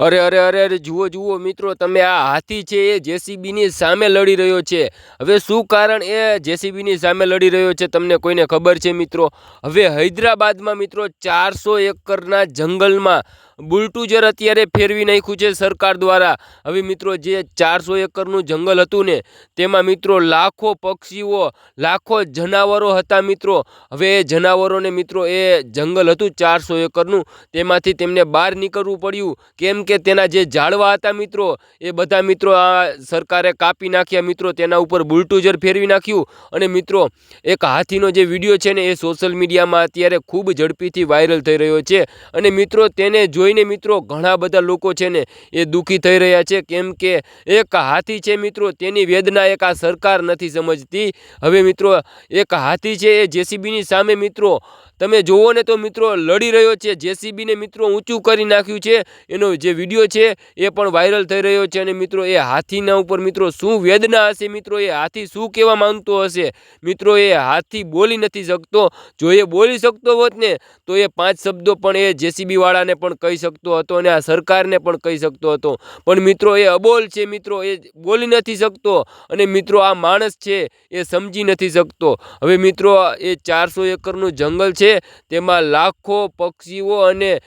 અરે અરે અરે અરે, જુઓ જુઓ, મિત્રો, તમે આ હાથી છે, એ જેસીબીની સામે લડી રહ્યો છે. હવે શું કારણ એ જેસીબીની સામે લડી રહ્યો છે, તમને કોઈને ખબર છે, મિત્રો? હવે હૈદરાબાદમાં, મિત્રો, ચારસો એકરના જંગલમાં બુલટુજર અત્યારે ફેરવી નાખ્યું છે સરકાર દ્વારા. હવે, મિત્રો, જે ચારસો એકરનું જંગલ હતું ને, તેમાં, મિત્રો, લાખો પક્ષીઓ, લાખો જનાવરો હતા, મિત્રો. હવે એ જનાવરોને, મિત્રો, એ જંગલ હતું ચારસો એકરનું, તેમાંથી તેમને બહાર નીકળવું પડ્યું. કેમ કે તેના જે ઝાડવા હતા મિત્રો, એ બધા મિત્રો આ સરકારે કાપી નાખ્યા મિત્રો, તેના ઉપર બુલટુઝર ફેરવી નાખ્યું. અને મિત્રો, એક હાથીનો જે વીડિયો છે ને, એ સોશિયલ મીડિયામાં અત્યારે ખૂબ ઝડપીથી વાયરલ થઈ રહ્યો છે. અને મિત્રો, તેને જોઈને મિત્રો, ઘણા બધા લોકો છે ને, એ દુઃખી થઈ રહ્યા છે. કેમ કે એક હાથી છે મિત્રો, તેની વેદના એક આ સરકાર નથી સમજતી. હવે મિત્રો, એક હાથી છે એ જેસીબીની સામે મિત્રો, તમે જુઓ ને તો મિત્રો, લડી રહ્યો છે. જેસીબીને મિત્રો ઊંચું કરી નાખ્યું છે. એનો જે વીડિયો છે, એ પણ વાયરલ થઈ રહ્યો છે અને મિત્રો, એ હાથીના ઉપર મિત્રો શું વેદના હશે? મિત્રો, એ હાથી શું કહેવા માંગતો હશે? મિત્રો, એ હાથી બોલી નથી શકતો. જો એ બોલી શકતો હોત ને, તો એ પાંચ શબ્દો પણ એ જેસીબી વાળાને પણ કહી શકતો હતો અને આ સરકારને પણ કહી શકતો હતો. પણ મિત્રો, એ અબોલ છે, મિત્રો, એ બોલી નથી શકતો અને મિત્રો, આ માણસ છે, એ સમજી નથી શકતો. હવે મિત્રો, એ ચારસો એકરનું જંગલ છે, તેમાં લાખો પક્ષીઓ અને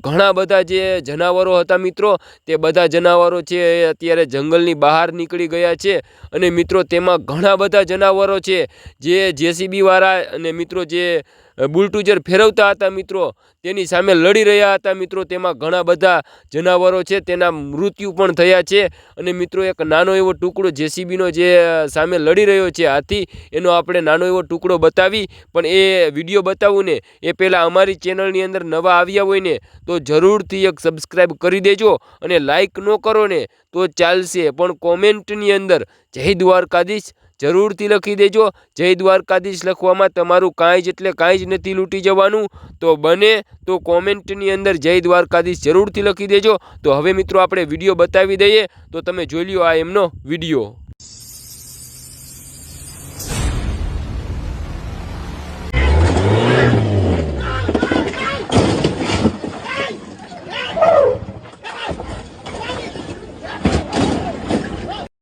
ઘણા બધા જે જનાવરો હતા મિત્રો, તે બધા જનાવરો છે, એ અત્યારે જંગલની બહાર નીકળી ગયા છે. અને મિત્રો, તેમાં ઘણા બધા જનાવરો છે. જે જેસીબીવાળા અને મિત્રો, જે બુલટુજર ફેરવતા હતા મિત્રો. તેની સામે લડી રહ્યા હતા મિત્રો. તેમાં ઘણા બધા જનાવરો છે. તેના મૃત્યુ પણ થયા છે. અને મિત્રો, એક નાનો એવો ટુકડો જેસીબીનો જે સામે લડી રહ્યો છે હાથી, એનો આપણે નાનો એવો ટુકડો બતાવી. પણ એ વીડિયો બતાવું ને, એ પહેલાં અમારી ચેનલની અંદર નવા આવ્યા હોય ને, તો જરૂરથી એક સબસ્ક્રાઈબ કરી દેજો. અને લાઇક ન કરો ને, તો ચાલશે. પણ કોમેન્ટની અંદર જય દ્વારકાધીશ જરૂરથી લખી દેજો. જય દ્વારકાધીશ લખવામાં તમારું કાંઈ જ એટલે કાંઈ જ નથી લૂંટી જવાનું. તો બને તો કોમેન્ટની અંદર જય દ્વારકાધીશ જરૂરથી લખી દેજો. તો હવે મિત્રો આપણે વીડિયો બતાવી દઈએ. તો તમે જોઈ લો આ એમનો વીડિયો.